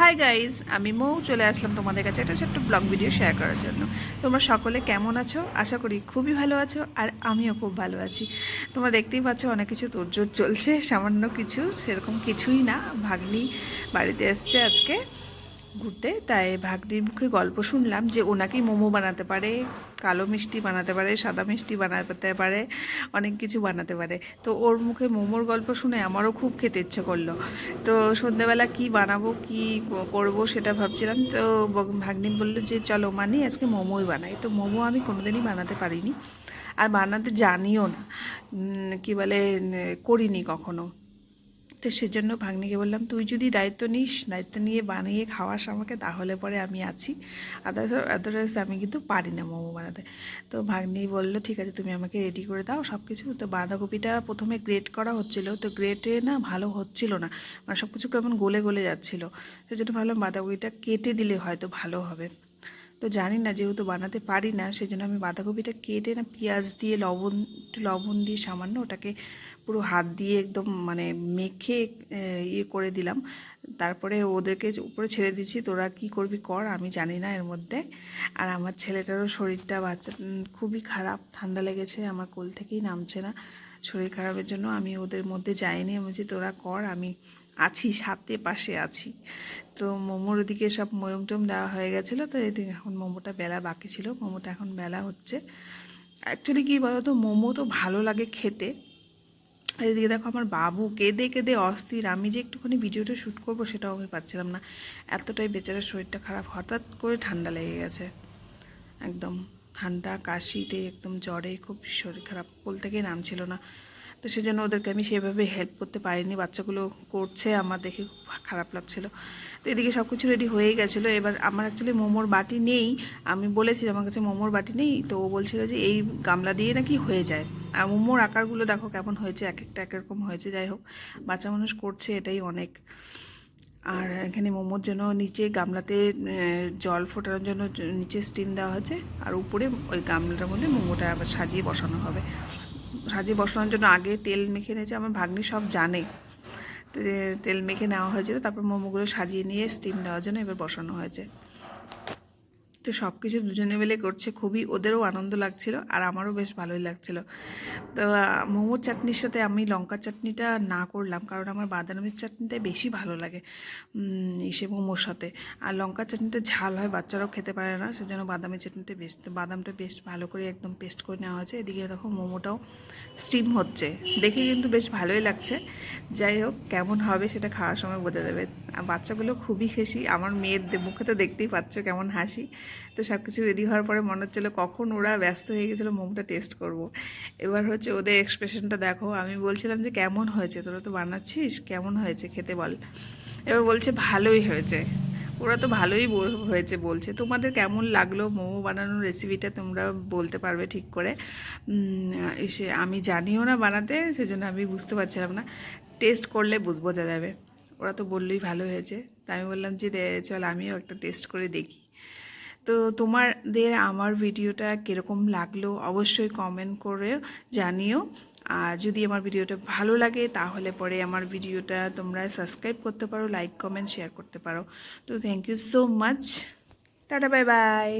Hi guys আমি মৌ, চলে আসলাম তোমাদের কাছে একটা ছোট্ট ব্লগ ভিডিও শেয়ার করার জন্য। তোমরা সকলে কেমন আছো? আশা করি খুবই ভালো আছো, আর আমিও খুব ভালো আছি। তোমরা দেখতেই পাচ্ছ অনেক কিছু তোরজোর চলছে, সামান্য কিছু, সেরকম কিছুই না। ভাগ্নি বাড়িতে এসছে আজকে। ঘুরতে, তাই ভাগ্নির মুখে গল্প শুনলাম যে ও নাকি মোমো বানাতে পারে, কালো মিষ্টি বানাতে পারে, সাদা মিষ্টি বানাতে পারে, অনেক কিছু বানাতে পারে। তো ওর মুখে মোমোর গল্প শুনে আমারও খুব খেতে ইচ্ছে করল। তো সন্ধেবেলা কি বানাবো, কি করব সেটা ভাবছিলাম। তো ভাগ্নি বলল যে, চলো মানি আজকে মোমোই বানাই। তো মোমো আমি কোনোদিনই বানাতে পারিনি। আর বানাতে জানিও না। কি বলে করিনি কখনো। তো সেজন্য ভাগ্নিকে বললাম, তুই যদি দায়িত্ব নিস, দায়িত্ব নিয়ে বানিয়ে খাওয়াস আমাকে, তাহলে পরে আমি আছি। আদার্স আমি কিন্তু পারি না মোমো বানাতে। তো ভাগ্নি বলল, ঠিক আছে, তুমি আমাকে রেডি করে দাও সব কিছু তো বাঁধাকপিটা প্রথমে গ্রেট করা হচ্ছিল। তো গ্রেটে না ভালো হচ্ছিল না। মানে সব কিছু কেমন গলে গলে যাচ্ছিল। সেজন্য ভাবলাম বাঁধাকপিটা কেটে দিলে হয়তো ভালো হবে। তো জানি না, যেহেতু বানাতে পারি না সেই জন্য আমি বাঁধাকপিটা কেটে না, পেঁয়াজ দিয়ে, লবণ, একটু লবণ দিয়ে সামান্য ওটাকে পুরো হাত দিয়ে একদম মানে মেখে ইয়ে করে দিলাম। তারপরে ওদেরকে উপরে ছেড়ে দিচ্ছি তোরা কি করবি কর, আমি জানি না এর মধ্যে। আর আমার ছেলেটারও শরীরটা বাচ্চা খুবই খারাপ, ঠান্ডা লেগেছে, আমার কোল থেকেই নামছে না। শরীর খারাপের জন্য আমি ওদের মধ্যে যাইনি। আমি বলছি, তোরা কর, আমি আছি, সাথে, পাশে আছি। তো মোমোর ওদিকে সব ময়ম টম দেওয়া হয়ে গেছিল। তো এদিকে এখন মোমোটা বেলা বাকি ছিল। মোমোটা এখন বেলা হচ্ছে। অ্যাকচুয়ালি কী বলো তো মোমো তো ভালো লাগে খেতে। আর এদিকে দেখো আমার বাবু কেঁদে কেঁদে অস্থির। আমি যে একটুখানি ভিডিওটা শ্যুট করব সেটাও আমি পারছিলাম না। এতটাই বেচারা শরীরটা খারাপ। হঠাৎ করে ঠান্ডা লেগে গেছে। একদম। ঠান্ডা, কাশিতে একদম জ্বরে খুব শরীর খারাপ কোল থেকেই নামছিল না। তো সেজন্য ওদেরকে আমি সেভাবে হেল্প করতে পারিনি। বাচ্চাগুলো করছে, আমার দেখে খুব খারাপ লাগছিল। তো এদিকে সব কিছু রেডি হয়ে গেছিল। এবার আমার অ্যাকচুয়ালি মোমোর বাটি নেই। আমি বলেছি আমার কাছে মোমোর বাটি নেই। তো ও বলছিল যে এই গামলা দিয়ে নাকি হয়ে যায়। আর মোমোর আকারগুলো দেখো কেমন হয়েছে, এক একটা একরকম হয়েছে। যাই হোক, বাচ্চা মানুষ করছে এটাই অনেক। আর এখানে মোমোর জন্য নিচে গামলাতে জল ফোটানোর জন্য নিচে স্টিম দেওয়া হচ্ছে আর উপরে ওই গামলাটার মধ্যে মোমোটা আবার সাজিয়ে বসানো হবে। সাজিয়ে বসানোর জন্য আগে তেল মেখে নিয়েছে, আমার ভাগ্নি সব জানে। তেল মেখে নেওয়া হয়েছিল, তারপর মোমোগুলো সাজিয়ে নিয়ে স্টিম দেওয়ার জন্য এবার বসানো হয়েছে। তো সব কিছু দুজনে মিলে করছে, খুবই ওদেরও আনন্দ লাগছিল আর আমারও বেশ ভালোই লাগছিল। তো মোমোর চাটনির সাথে আমি লঙ্কার চাটনিটা না করলাম কারণ আমার বাদামের চাটনিটাই বেশি ভালো লাগে এসে মোমোর সাথে। আর লঙ্কার চাটনিটা ঝাল হয়, বাচ্চারাও খেতে পারে না, সেজন্য বাদামের চাটনিটা বেশ, বাদামটা বেশ ভালো করে একদম পেস্ট করে নেওয়া হয়েছে। এদিকে দেখো মোমোটাও স্টিম হচ্ছে, দেখে কিন্তু বেশ ভালোই লাগছে। যাই হোক, কেমন হবে সেটা খাওয়ার সময় বোঝা যাবে। বাচ্চাগুলো খুবই খুশি। আমার মেয়ের মুখে তো দেখতেই পাচ্ছ কেমন হাসি। তো সব কিছু রেডি হওয়ার পরে মনে হচ্ছিল কখন ওরা ব্যস্ত হয়ে গেছিল, মোমোটা টেস্ট করব। এবার হচ্ছে ওদের এক্সপ্রেশনটা দেখো। আমি বলছিলাম যে, কেমন হয়েছে? তোরা তো বানাচ্ছিস? কেমন হয়েছে? খেতে বল। এবার বলছে, ভালোই হয়েছে। ওরা তো ভালোই হয়েছে বলছে। তোমাদের কেমন লাগল মোমো বানানোর রেসিপিটা তোমরা বলতে পারবে ঠিক করে। এসে আমি জানিও না বানাতে, সেজন্য আমি বুঝতে পারছিলাম না। টেস্ট করলে বোঝা যাবে। ওরা তো বললেই ভালো হয়েছে। তাই আমি বললাম যে চল আমিও একটা টেস্ট করে দেখি। তো তোমাদের আমার ভিডিওটা কীরকম লাগল অবশ্যই কমেন্ট করে জানিও। আর যদি আমার ভিডিওটা ভালো লাগে, তাহলে পরে আমার ভিডিওটা তোমরা সাবস্ক্রাইব করতে পারো লাইক কমেন্ট শেয়ার করতে পারো। তো thank you so much tata bye bye